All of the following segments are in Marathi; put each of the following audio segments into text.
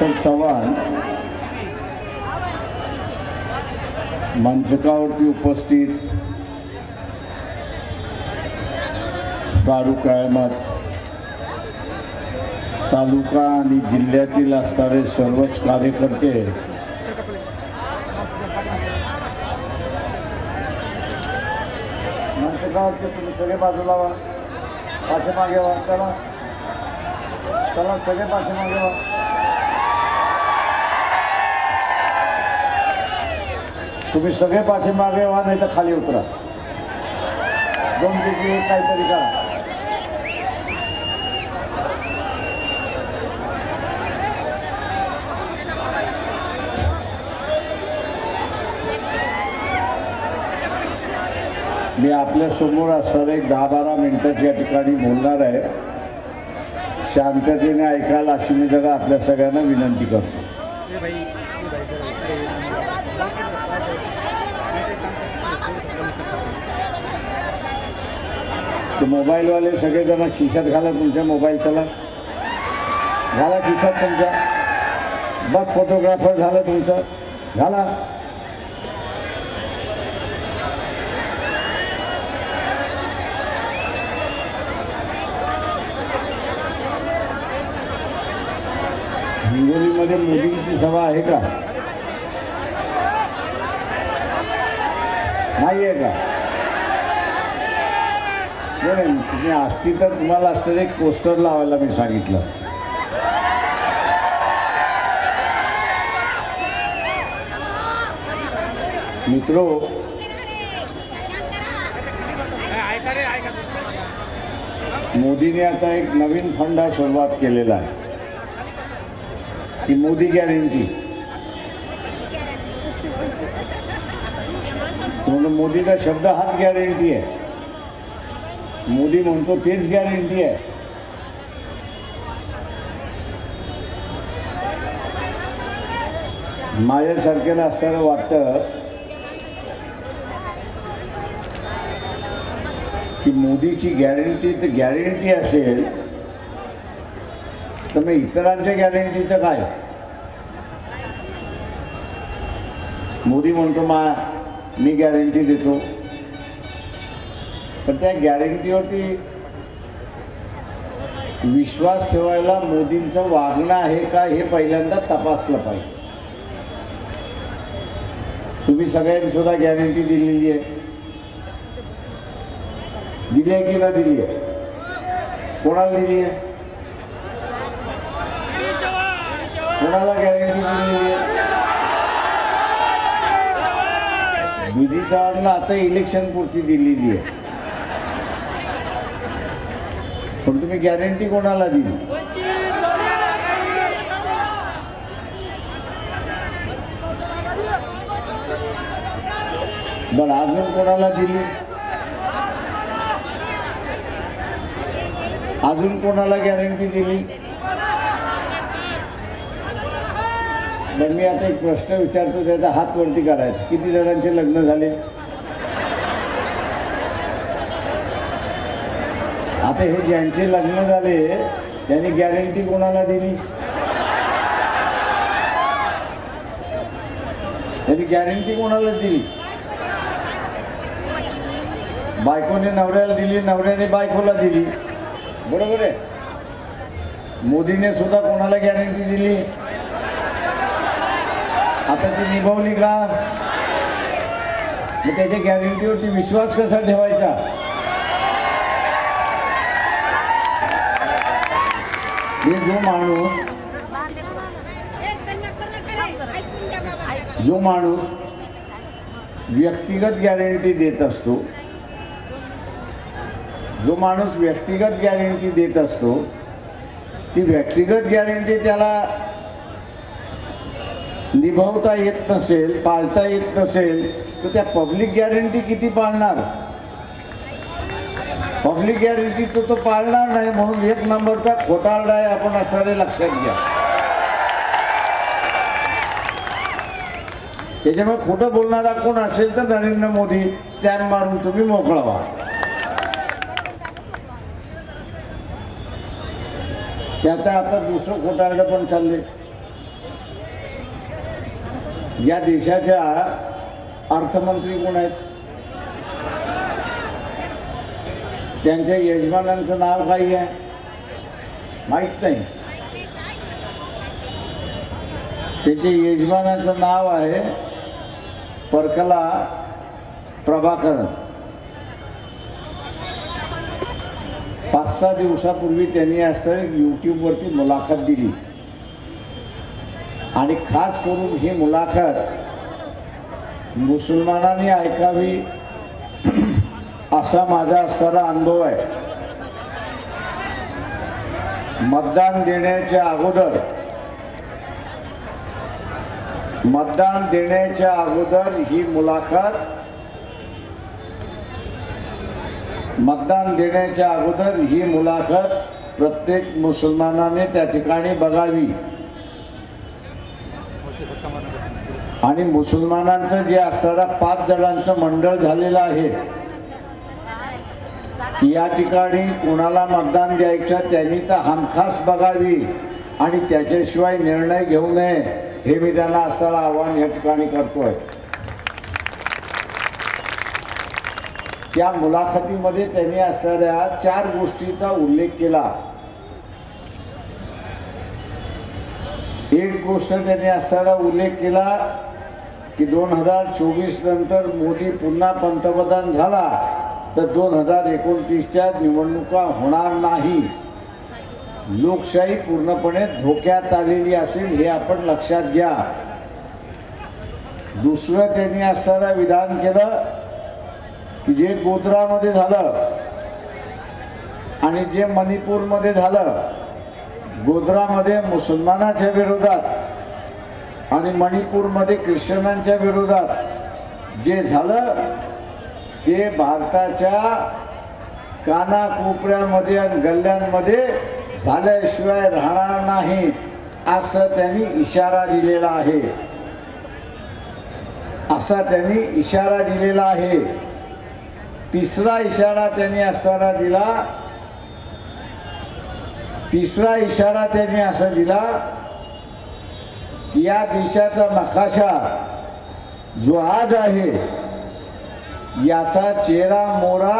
डॉक्टर चव्हाण मंचकावरती उपस्थित फारुख अहमद तालुका आणि जिल्ह्यातील असणारे सर्वच कार्यकर्ते मंचकावरचे तुम्ही सगळे बाजूला वा पाठीमागे वा चला चला सगळे पाठीमागे वा तुम्ही सगळे पाठीमागे व्हा नाही तर खाली उतरा. दोन पैकी एक काहीतरी करा. मी आपल्यासमोर असणारे एक दहा बारा मिनटाची या ठिकाणी बोलणार आहे. शांततेने ऐकायला अशी मी जरा आपल्या सगळ्यांना विनंती करतो. ते मोबाईलवाले सगळेजण खिशात घाला तुमच्या मोबाईल चला घाला खिशात तुमच्या. बस फोटोग्राफर झालं तुमचं. झाला हिंगोलीमध्ये मोदींची सभा आहे का? नाही आहे का? नाही तुम्ही असती तर तुम्हाला असतं एक पोस्टर लावायला मी सांगितलं असतं. मित्रो मोदीने आता एक नवीन फंडा सुरुवात केलेला आहे. की मोदी गॅरंटी म्हणून मोदीचा शब्द हाच गॅरंटी आहे. मोदी म्हणतो तेच गॅरंटी आहे. माझ्यासारख्याला असताना वाटतं की मोदीची गॅरंटी तर गॅरंटी असेल तर मग इतरांच्या गॅरंटीचं काय? मोदी म्हणतो मा मी गॅरंटी देतो. पण त्या गॅरंटीवरती विश्वास ठेवायला मोदींचं वागणं आहे का हे पहिल्यांदा तपासलं पाहिजे. तुम्ही सगळ्यांनी सुद्धा गॅरंटी दिलेली आहे. दिली आहे की ना दिली आहे? कोणाला दिली आहे? कोणाला गॅरंटी दिलेली आहे? विधी चव्हाणला आता इलेक्शन पुरती दिलेली आहे. पण तुम्ही गॅरंटी कोणाला दिली? बरं अजून कोणाला दिली? अजून कोणाला गॅरंटी दिली? बरं मी आता एक प्रश्न विचारतो त्याचा हात वरती करायचा. किती जणांचे लग्न झाले? आता हे ज्यांचे लग्न झाले त्यांनी गॅरंटी कोणाला दिली? त्यांनी गॅरंटी कोणाला दिली? बायकोने नवऱ्याला दिली नवऱ्याने बायकोला दिली. बरोबर आहे? मोदीने सुद्धा कोणाला गॅरंटी दिली? आता ती निभावली का? मग त्याच्या गॅरंटीवरती विश्वास कसा ठेवायचा? हे जो माणूस जो माणूस व्यक्तिगत गॅरंटी देत असतो जो माणूस व्यक्तिगत गॅरंटी देत असतो ती व्यक्तिगत गॅरंटी त्याला निभावता येत नसेल पाळता येत नसेल तर त्या पब्लिक गॅरंटी किती पाळणार? पब्लिक गॅरंटी तो तो पाळणार नाही म्हणून एक नंबरचा खोटारडा आहे आपण असणारे लक्षात घ्या. त्याच्यामुळे खोटं बोलणारा कोण असेल तर नरेंद्र मोदी स्टॅम्प मारून तुम्ही मोकळा व्हा. त्याचा आता दुसरं खोटारडं पण चालले. या देशाच्या अर्थमंत्री कोण आहेत? त्यांच्या यजमानांचं नाव काही आहे? माहीत नाही. त्याच्या यजमानाचं नाव आहे परकला प्रभाकर. पाच सहा दिवसापूर्वी त्यांनी असं यूट्यूबवरती मुलाखत दिली. आणि खास करून ही मुलाखत मुसलमानांनी ऐकावी असा माझा असणारा अनुभव आहे. मतदान देण्याच्या अगोदर मतदान देण्याच्या अगोदर ही मुलाखत मतदान देण्याच्या अगोदर ही मुलाखत प्रत्येक मुसलमानाने त्या ठिकाणी बघावी. आणि मुसलमानांचं जे असणारा पाच जणांचं मंडळ झालेलं आहे या ठिकाणी कुणाला मतदान द्यायचं त्यांनी तर हमखास बघावी. आणि त्याच्याशिवाय निर्णय घेऊ नये हे मी त्यांना असणारा आव्हान या ठिकाणी करतोय. त्या मुलाखतीमध्ये त्यांनी असणाऱ्या चार गोष्टीचा उल्लेख केला. एक गोष्ट त्यांनी असणारा उल्लेख केला की दोन हजार चोवीस नंतर मोदी पुन्हा पंतप्रधान झाला. तर दोन हजार एकोणतीसच्या निवडणुका होणार नाही. लोकशाही पूर्णपणे धोक्यात आलेली असेल हे आपण लक्षात घ्या. दुसरं त्यांनी असताना विधान केलं की जे गोधरामध्ये झालं आणि जे मणिपूरमध्ये झालं गोधरामध्ये मुसलमानाच्या विरोधात आणि मणिपूरमध्ये ख्रिश्चनांच्या विरोधात जे झालं ते भारताच्या कानाकोपऱ्यामध्ये आणि गल्ल्यांमध्ये झाल्याशिवाय राहणार नाही असं त्यांनी इशारा दिलेला आहे. असा त्यांनी इशारा दिलेला आहे. तिसरा इशारा त्यांनी असताना दिला. तिसरा इशारा त्यांनी असा दिला की या देशाचा नकाशा जो आज आहे याचा चेहरा मोरा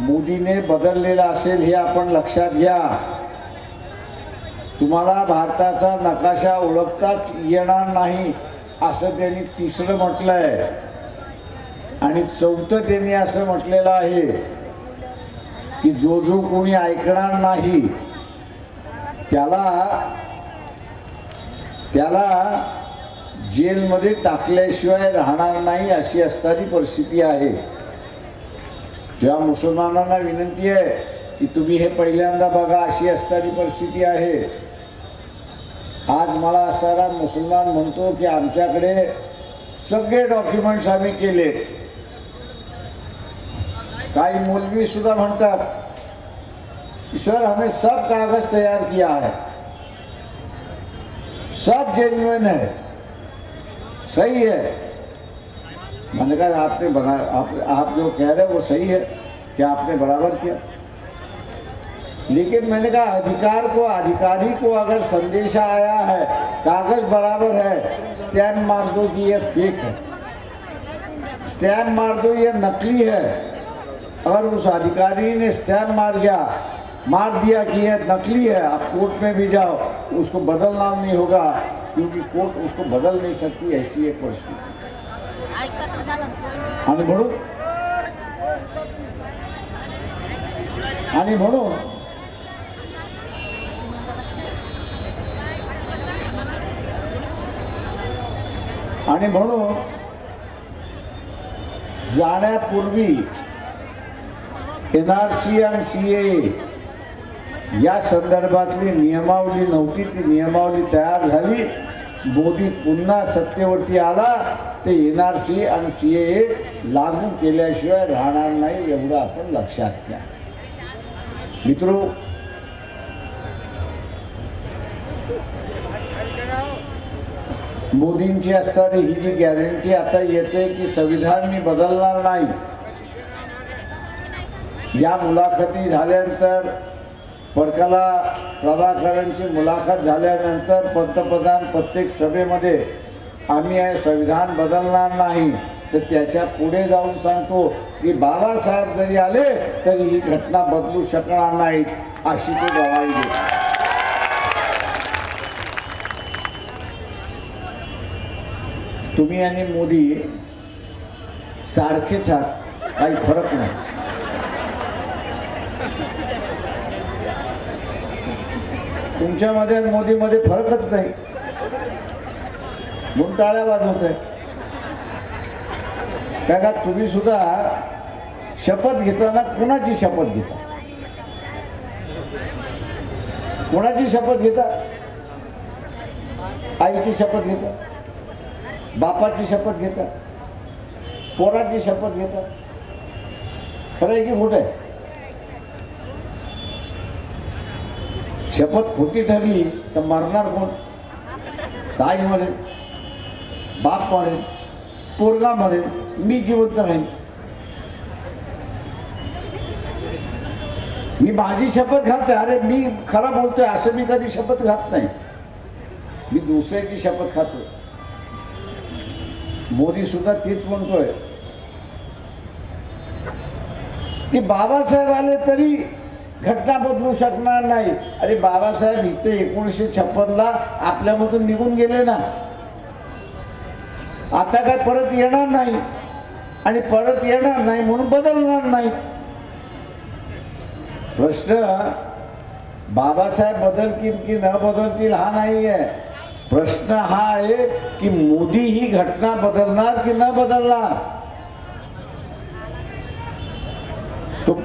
मोदीने बदललेला असेल हे आपण लक्षात घ्या. तुम्हाला भारताचा नकाशा ओळखताच येणार नाही असं त्यांनी तिसरं म्हटलंय. आणि चौथं त्यांनी असं म्हटलेलं आहे की जो जो कोणी ऐकणार नाही त्याला त्याला जेलमध्ये टाकल्याशिवाय राहणार नाही अशी असणारी परिस्थिती आहे. तेव्हा मुसलमानांना विनंती आहे की तुम्ही हे पहिल्यांदा बघा अशी असणारी परिस्थिती आहे. आज मला असणारा मुसलमान म्हणतो की आमच्याकडे सगळे डॉक्युमेंट्स आम्ही केलेत. काही मौलवी सुद्धा म्हणतात कि सर हमें सब कागज तैयार किया है. सब जेन्युन है. सही है। मैंने कहा आपने बना आप, आप जो कह रहे हैं वो सही है क्या आपने बराबर किया। लेकिन मैंने कहा अधिकार को अधिकारी को अगर संदेशा आया है कागज़ बराबर है स्टैम्प मार दो कि ये फेक है। स्टैम्प मार दो ये नकली है। अगर उस अधिकारी ने स्टैम्प मार गया मार दिया कि ये नकली है आप कोर्ट में भी जाओ उसको बदलना नहीं होगा। क्योंकि कोर्ट उसको बदल नहीं सकती ऐसी एक परिस्थिति। आणि म्हणून आणि म्हणून आणि म्हणून जाण्यापूर्वी एन आर सी आणि सी ए या संदर्भातली नियमावली नव्हती ती नियमावली तयार झाली. मोदी पुन्हा सत्तेवरती आला ते एन आर सी आणि सी ए लागू केल्याशिवाय राहणार नाही एवढं आपण लक्षात घ्या. मित्रो मोदींची असणारी ही जी गॅरंटी आता येते की संविधान मी बदलणार नाही. या मुलाखती झाल्यानंतर परकाला प्रभाकरांची मुलाखत झाल्यानंतर पंतप्रधान प्रत्येक सभेमध्ये आम्ही हे संविधान बदलणार नाही तर त्याच्या पुढे जाऊन सांगतो की बाबासाहेब जरी आले तरी ही घटना बदलू शकणार नाही अशी ते गवाही तुम्ही आणि मोदी सारखेच आहात काही फरक नाही. तुमच्यामध्ये आणि मोदीमध्ये फरकच नाही. म्हणून टाळ्या वाजवत आहे काय का तुम्ही सुद्धा शपथ घेताना कुणाची शपथ घेता? कोणाची शपथ घेता? आईची शपथ घेता? बापाची शपथ घेता? पोराची शपथ घेता? खरं आहे की खोटं आहे? शपथ खोटी ठरली तर मरणार कोण? आई म्हणेल बाप म्हणेल पोरगा म्हणेल मी जिवंत राहीन. मी माझी शपथ घालते अरे मी खरा बोलतोय असं मी कधी शपथ घात नाही. मी दुसऱ्याची शपथ खातोय. मोदी सुद्धा तीच म्हणतोय. की बाबासाहेब आले तरी घटना बदलू शकणार नाही. अरे बाबासाहेब इथे एकोणीसशे छप्पनला आपल्यामधून निघून गेले ना. आता काय परत येणार नाही. आणि परत येणार नाही म्हणून बदलणार नाही. प्रश्न बाबासाहेब बदलतील की न बदलतील हा नाही आहे प्रश्न हा आहे की मोदी ही घटना बदलणार की न बदलणार?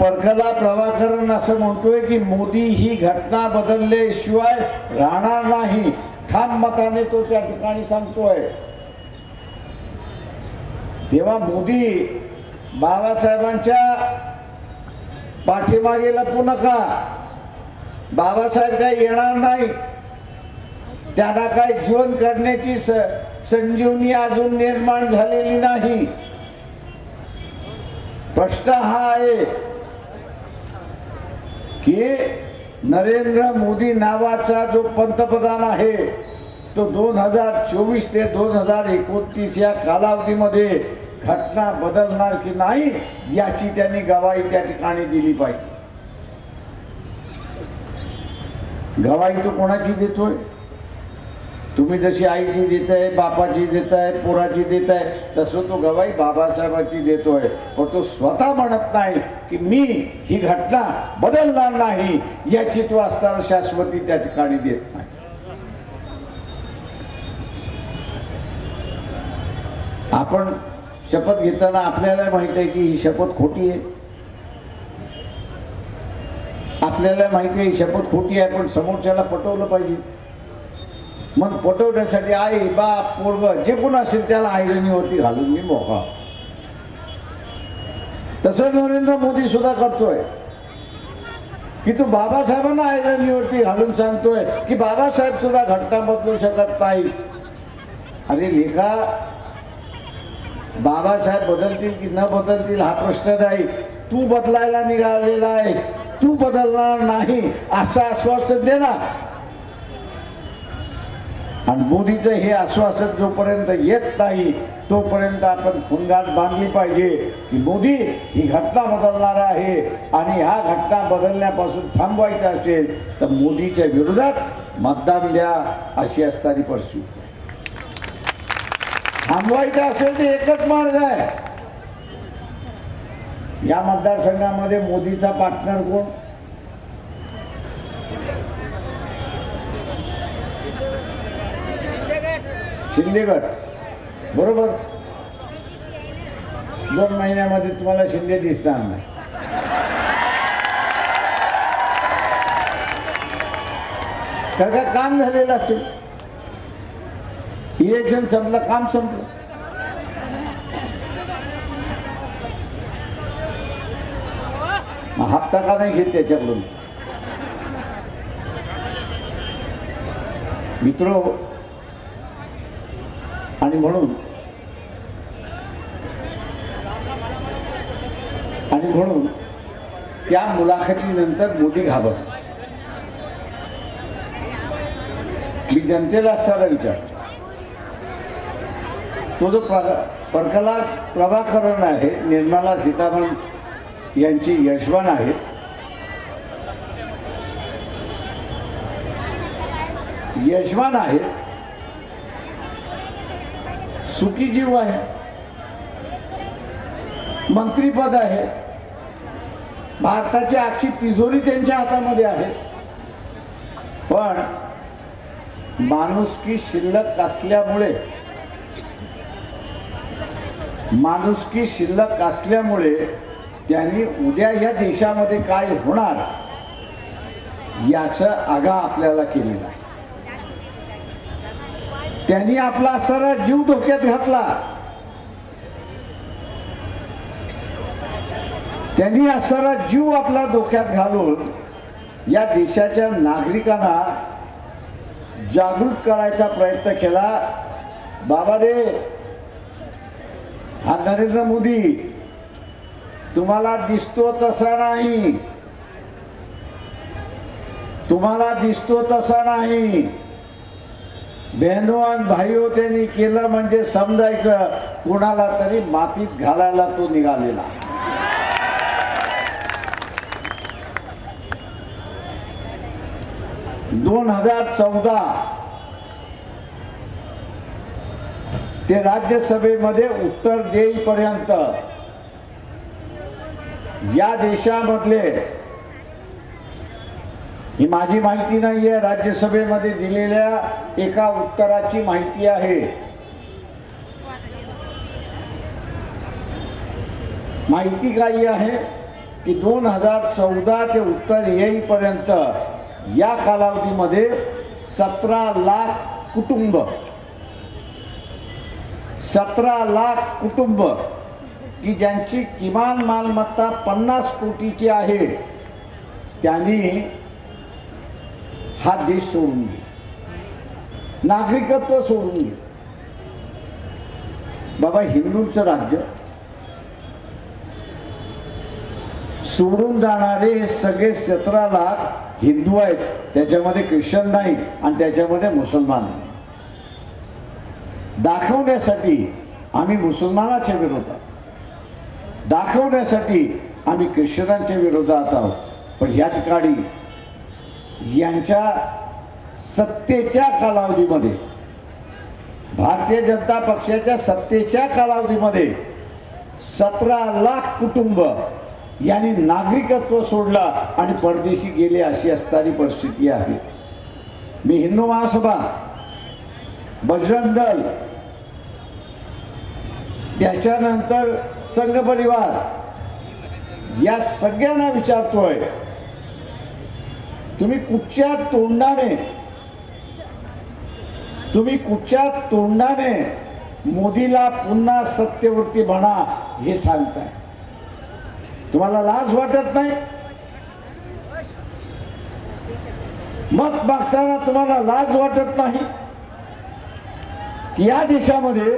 पंकजा प्रभाकरन असं म्हणतोय की मोदी ही घटना बदलल्याशिवाय राहणार नाही. ठाम मताने तो त्या ठिकाणी सांगतोय. तेव्हा मोदी बाबासाहेबांच्या पाठीमागे लपू नका. बाबासाहेब काही येणार नाही. त्यांना काय जीवन करण्याची स संजीवनी अजून निर्माण झालेली नाही. प्रश्न हा आहे की नरेंद्र मोदी नावाचा जो पंतप्रधान आहे तो दोन हजार चोवीस ते दोन हजार एकोणतीस या कालावधीमध्ये घटना बदलणार की नाही याची त्यांनी गवाही त्या ठिकाणी दिली पाहिजे. गवाही तो कोणाची देतोय? तुम्ही जशी आईची देताय बापाची देताय पोराची देताय तसं तो गवाई बाबासाहेबांची देतोय. पण तो स्वतः म्हणत नाही की मी ही घटना बदलणार नाही याची तो असताना शाश्वती त्या ठिकाणी देत नाही. आपण शपथ घेताना आपल्याला माहीत आहे की ही शपथ खोटी आहे. आपल्याला माहिती आहे ही शपथ खोटी आहे पण समोरच्याला पटवलं पाहिजे. मग पटवण्यासाठी आई बाप पोरग जे कोण असेल त्याला आयरणीवरती घालून मी मोका तसं नरेंद्र मोदी सुद्धा करतोय. की तू बाबासाहेबांना आयरणीवरती घालून सांगतोय की बाबासाहेब सुद्धा घटना बदलू शकत नाही अरे लेखा बाबासाहेब बदलतील की न बदलतील हा प्रश्न नाही. तू बदलायला निघालेला आहेस. तू बदलणार नाही. असं आश्वासन दे ना. आणि मोदीचं हे आश्वासन जोपर्यंत येत नाही तोपर्यंत आपण फुंगाट बांधली पाहिजे की मोदी ही घटना बदलणार आहे आणि ह्या घटना बदलण्यापासून थांबवायचं असेल तर मोदीच्या विरोधात मतदान द्या अशी असणारी परिस्थिती. थांबवायचं असेल तर एकच मार्ग आहे. या मतदारसंघामध्ये मोदीचा पार्टनर कोण? शिंदेगड. बरोबर? दोन महिन्यामध्ये तुम्हाला शिंदे दिसणार नाही. तर काम झालेलं असेल. इलेक्शन संपलं काम संपलं. हप्ता का नाही घेत त्याच्याकडून? मित्र आणि म्हणून आणि म्हणून त्या मुलाखतीनंतर मोदी घाबर मी जनतेला असताना विचार. तो जो परकला प्रभाकरण आहे निर्मला सीतारामन यांची यशवान आहे यशवान आहेत सुखी जीव आहे. मंत्रीपद आहे. भारताची आखी तिजोरी त्यांच्या हातामध्ये आहे. पण माणुसकी शिल्लक असल्यामुळे माणुसकी शिल्लक असल्यामुळे त्यांनी उद्या या देशामध्ये काय होणार याचं आगा आपल्याला केलेला आहे. त्यांनी आपला सारा जीव धोक्यात घातला. त्यांनी सारा जीव आपला धोक्यात घालून या देशाच्या नागरिकांना जागृत करायचा प्रयत्न केला. बाबा रे हा नरेंद्र मोदी तुम्हाला दिसतो तसा नाही. तुम्हाला दिसतो तसा नाही. बहिणो आणि भाईओ त्यांनी केलं म्हणजे समजायचं. कुणाला तरी मातीत घालायला तो निघालेला. दोन हजार चौदा ते राज्यसभेमध्ये उत्तर देईपर्यंत या देशामधले ही माझी माहिती नाही आहे राज्यसभेमध्ये दिलेल्या एका उत्तराची माहिती आहे. माहिती काही आहे की दोन हजार चौदा ते उत्तर येईपर्यंत या कालावधीमध्ये सतरा लाख कुटुंब सतरा लाख कुटुंब की ज्यांची किमान मालमत्ता पन्नास कोटीची आहे त्यांनी हा देश सोडून घे नागरिकत्व सोडून घे बाबा हिंदूंचं राज्य. सोडून जाणारे सगळे सतरा लाख हिंदू आहेत. त्याच्यामध्ये ख्रिश्चन नाही आणि त्याच्यामध्ये मुसलमान नाही. दाखवण्यासाठी आम्ही मुसलमानाच्या विरोधात. दाखवण्यासाठी आम्ही ख्रिश्चनांच्या विरोधात आहोत. पण या ठिकाणी यांच्या सत्तेच्या कालावधीमध्ये भारतीय जनता पक्षाच्या सत्तेच्या कालावधीमध्ये सतरा लाख कुटुंब यांनी नागरिकत्व सोडला आणि परदेशी गेले अशी असणारी परिस्थिती आहे. मी हिंदू महासभा बजरंग दल त्याच्यानंतर संघ परिवार या सगळ्यांना विचारतोय तुम्ही कुठच्या तोंडाने तुम्ही कुठच्या तोंडाने मोदीला पुन्हा सत्तेवरती म्हणा हे सांगताय? तुम्हाला लाज वाटत नाही? मत मागताना तुम्हाला लाज वाटत नाही? की या देशामध्ये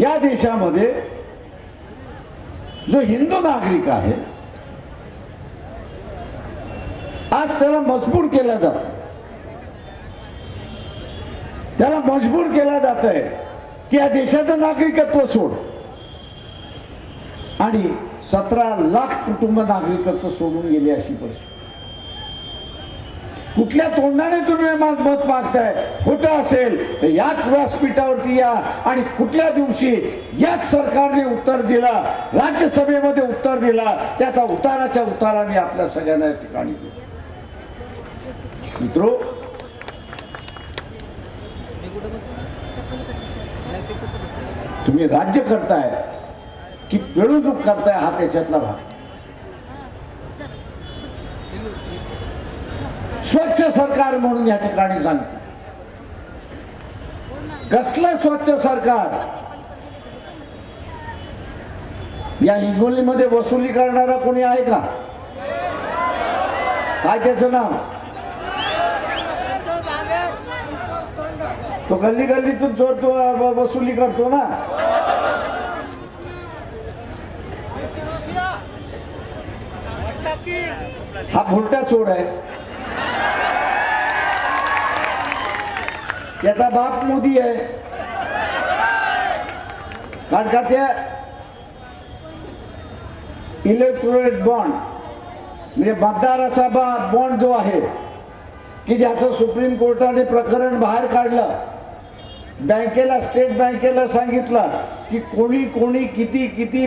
या देशामध्ये जो हिंदू नागरिक आहे आज त्याला मजबूर केला जात. त्याला मजबूर केला जात आहे की या देशाचं नागरिकत्व सोड. आणि सतरा लाख कुटुंब नागरिकत्व सोडून गेले अशी परिस्थिती. कुठल्या तोंडाने तुम्ही मत मत मागताय? खोटं असेल तर याच व्यासपीठावरती या. आणि कुठल्या दिवशी याच सरकारने उत्तर दिला राज्यसभेमध्ये उत्तर दिला त्याचा उताराच्या उताराने आपल्या सगळ्यांना ठिकाणी दिला. मित्रो तुम्ही राज्य करताय की पिळवणूक करताय हा त्याच्यातला भाग. स्वच्छ सरकार म्हणून या ठिकाणी सांगतो. कसलं स्वच्छ सरकार? या हिंगोलीमध्ये वसुली करणारा कोणी आहे का? काय त्याचं नाव? तो गल्ली गल्लीतून चोरतो वसुली करतो ना. हा भुलटा चोर आहे. त्याचा बाप मोदी आहे. कारण का त्या इलेक्ट्रोनिक बॉन्ड म्हणजे मतदाराचा बा बॉन्ड जो आहे की ज्याचं सुप्रीम कोर्टाने प्रकरण बाहेर काढलं बँकेला स्टेट बँकेला सांगितलं की कोणी कोणी किती किती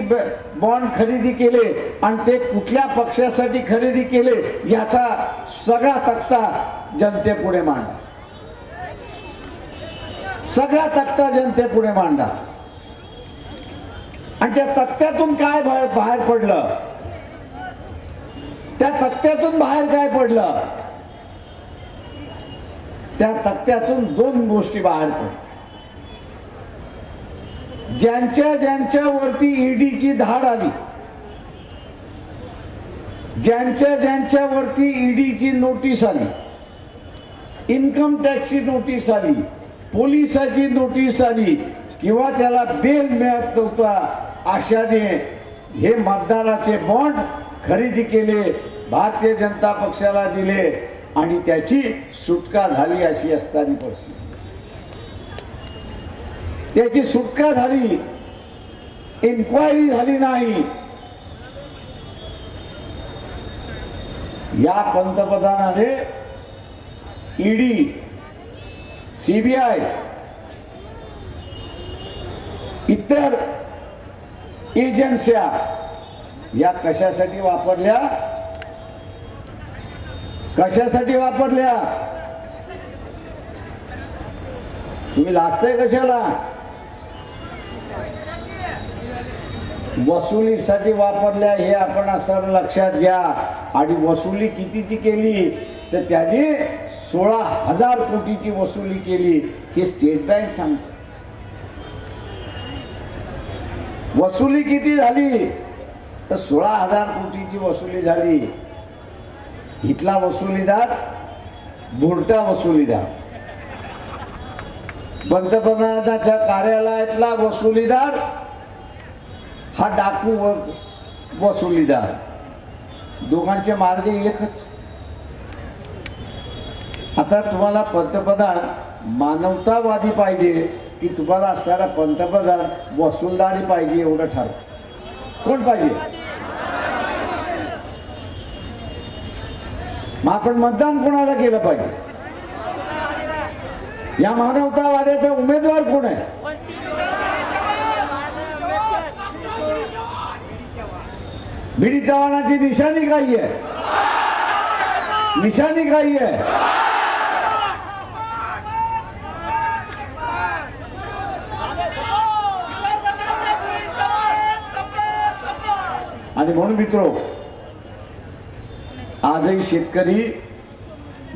बॉन्ड खरेदी केले आणि ते कुठल्या पक्षासाठी खरेदी केले याचा सगळा तक्ता जनतेपुढे मांडा. सगळा तक्ता जनतेपुढे मांडा. आणि त्या तक्त्यातून काय बाहेर पडलं? त्या तक्त्यातून बाहेर काय पडलं? त्या तक्त्यातून दोन गोष्टी बाहेर पडल्या. ज्यांच्या ज्यांच्या वरती ईडीची धाड आली ज्यांच्या ज्यांच्या वरती ईडीची नोटीस आली इन्कम टॅक्सची नोटीस आली पोलिसाची नोटीस आली किंवा त्याला बेल मिळत नव्हता आशाने हे मतदाराचे बॉन्ड खरेदी केले भारतीय जनता पक्षाला दिले आणि त्याची सुटका झाली अशी असताना परिस्थिती. त्याची सुटका झाली. इन्क्वायरी झाली नाही. या पंतप्रधानाने ईडी सीबीआय इतर एजन्स्या या कशासाठी वापरल्या? कशासाठी वापरल्या? तुम्ही लाजताय कशाला? वसुलीसाठी वापरल्या हे आपण असं लक्षात घ्या. आणि वसुली कितीची केली? तर त्याने सोळा हजार कोटीची वसुली केली. हे स्टेट बँक सांगते. वसुली किती झाली? तर सोळा हजार कोटीची वसुली झाली. इथला वसुलीदार बुरटा वसुलीदार. पंतप्रधानाच्या कार्यालयातला वसुलीदार हा डाकू व वसुलीदार. दोघांचे मार्ग एकच. आता तुम्हाला पंतप्रधान मानवतावादी पाहिजे की तुम्हाला असणारा पंतप्रधान वसुलदारी पाहिजे एवढं ठरव. कोण पाहिजे? मग आपण मतदान कोणाला केलं पाहिजे? या मानवतावाद्याचा उमेदवार कोण आहे? भिडी चव्हाणाची निशाणी काही आहे? निशाणी काही आहे? आणि म्हणून मित्र आजही शेतकरी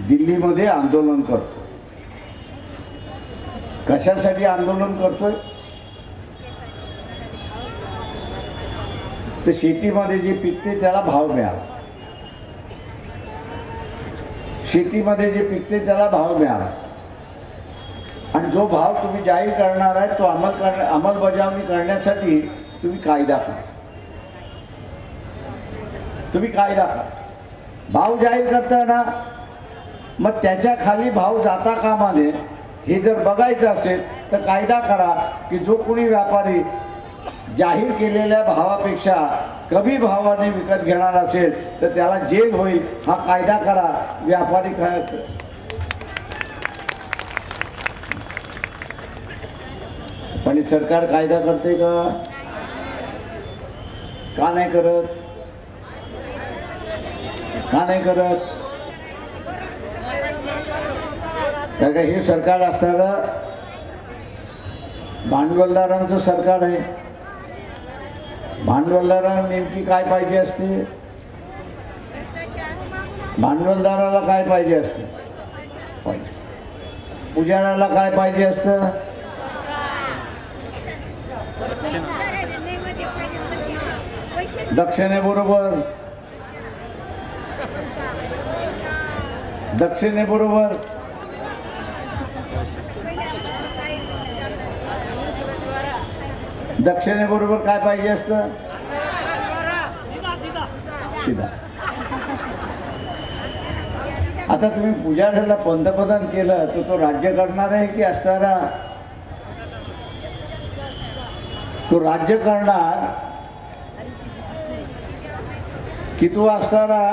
दिल्लीमध्ये आंदोलन करतो. कशासाठी आंदोलन करतोय? तर शेतीमध्ये जे पिकते त्याला भाव मिळाला. शेतीमध्ये जे पिकते त्याला भाव मिळाला. आणि जो भाव तुम्ही जाहीर करणार आहे तो अंमल कर अंमलबजावणी करण्यासाठी तुम्ही कायदा करा. तुम्ही कायदा करा. भाव जाहीर करताना मग त्याच्याखाली भाव जाता कामा नये. हे जर बघायचं असेल तर कायदा करा की जो कोणी व्यापारी जाहीर केलेल्या भावापेक्षा कमी भावाने विकत घेणार असेल तर त्याला जेल होईल. हा कायदा करा. व्यापारी काय पण सरकार कायदा करते का? का नाही करत? का नाही करत? कारण का हे सरकार असणारं भांडवलदारांचं सरकार आहे. भांडवलदारांना नेमकी काय पाहिजे असते? भांडवलदाराला काय पाहिजे असते? पुजाऱ्याला काय पाहिजे असतं? दक्षिणेबरोबर दक्षिणेबरोबर दक्षिणेबरोबर काय पाहिजे असतं? शिदा आता तुम्ही पुजाऱ्याला पंतप्रधान केलं तर तो राज्य करणार आहे की असणारा? तो राज्य करणार की तो असणारा?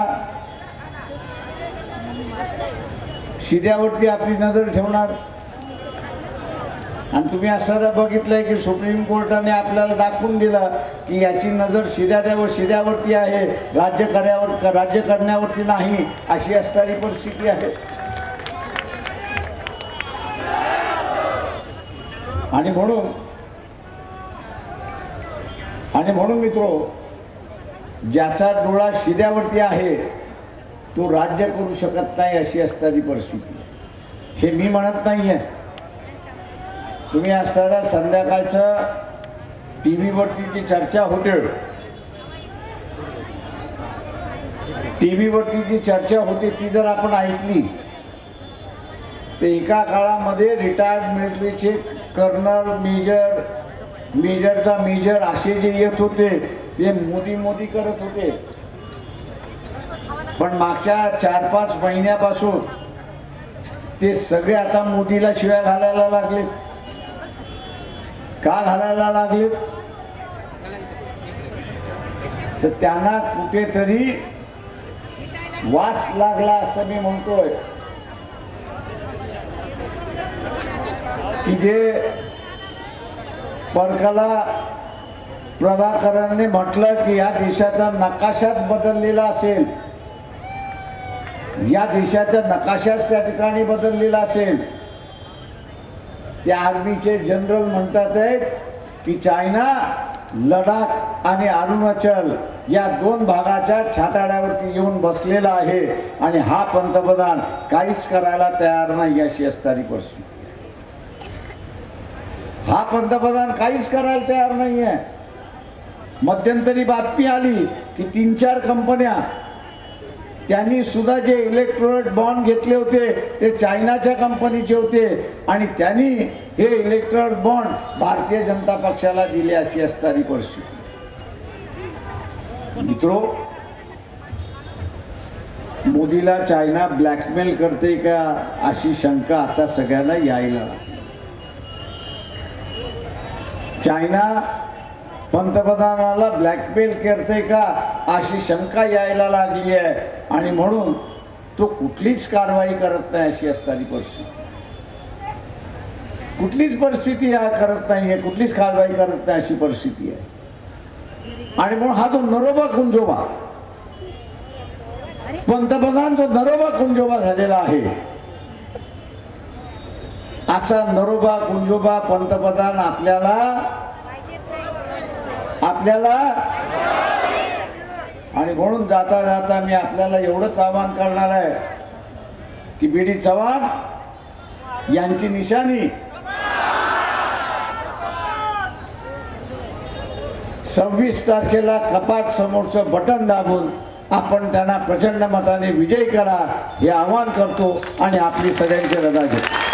शिद्यावरती आपली नजर ठेवणार? आणि तुम्ही असं बघितलंय की सुप्रीम कोर्टाने आपल्याला दाखवून दिलं की याची नजर शिद्यावर शिद्यावरती आहे राज्य करण्यावर राज्य करण्यावरती नाही अशी असणारी परिस्थिती आहे. आणि म्हणून आणि म्हणून मित्रो ज्याचा डोळा शिद्यावरती आहे तो राज्य करू शकत नाही अशी असणारी परिस्थिती. हे मी म्हणत नाही आहे तुम्ही असताना संध्याकाळचं टी व्हीवरती जी चर्चा होते टी व्हीवरती जी चर्चा होती ती जर आपण ऐकली तर एका काळामध्ये रिटायर्ड मिलिटरीचे कर्नल मेजर मेजरचा मेजर असे जे येत होते ते मोदी मोदी करत होते. पण मागच्या चार पाच महिन्यापासून ते सगळे आता मोदीला शिव्या घालायला लागले का घालायला लागलेत? तर त्यांना कुठेतरी वास लागला असं मी म्हणतोय. की जे परकला प्रभाकरांनी म्हटलं की या देशाचा नकाशाच बदललेला असेल. या देशाचा नकाशाच त्या ठिकाणी बदललेला असेल. त्या आर्मीचे जनरल म्हणतात आहेत की चायना लडाख आणि अरुणाचल या दोन भागाच्या छाताड्यावरती येऊन बसलेला आहे आणि हा पंतप्रधान काहीच करायला तयार नाही अशी असणारी परिस्थिती. हा पंतप्रधान काहीच करायला तयार नाही आहे मध्यंतरी बातमी आली की तीन चार कंपन्या त्यांनी सुद्धा जे इलेक्ट्रॉनिक बॉन्ड घेतले होते ते चायनाच्या कंपनीचे होते. आणि त्यांनी हे इलेक्ट्रॉनिक बॉन्ड भारतीय जनता पक्षाला दिले अशी असणारी परिस्थिती. मित्रो मोदीला चायना ब्लॅकमेल करते का अशी शंका आता सगळ्यांना यायला चायना पंतप्रधानाला ब्लॅकमेल करते का? अशी शंका यायला लागली आहे. आणि म्हणून तो कुठलीच कारवाई करत नाही अशी असणारी परिस्थिती. कुठलीच परिस्थिती या करत नाही आहे कुठलीच कारवाई करत नाही अशी परिस्थिती आहे. आणि म्हणून हा जो नरोबा कुंजोबा पंतप्रधान जो नरोबा कुंजोबा झालेला आहे असा नरोबा कुंजोबा पंतप्रधान आपल्याला आपल्याला आणि म्हणून जाता जाता मी आपल्याला एवढंच आवाहन करणार आहे की बी डी चव्हाण यांची निशाणी सव्वीस तारखेला कपाट समोरचं बटन दाबून आपण त्यांना प्रचंड मताने विजयी करा हे आवाहन करतो आणि आपली सगळ्यांची रजा घेतो.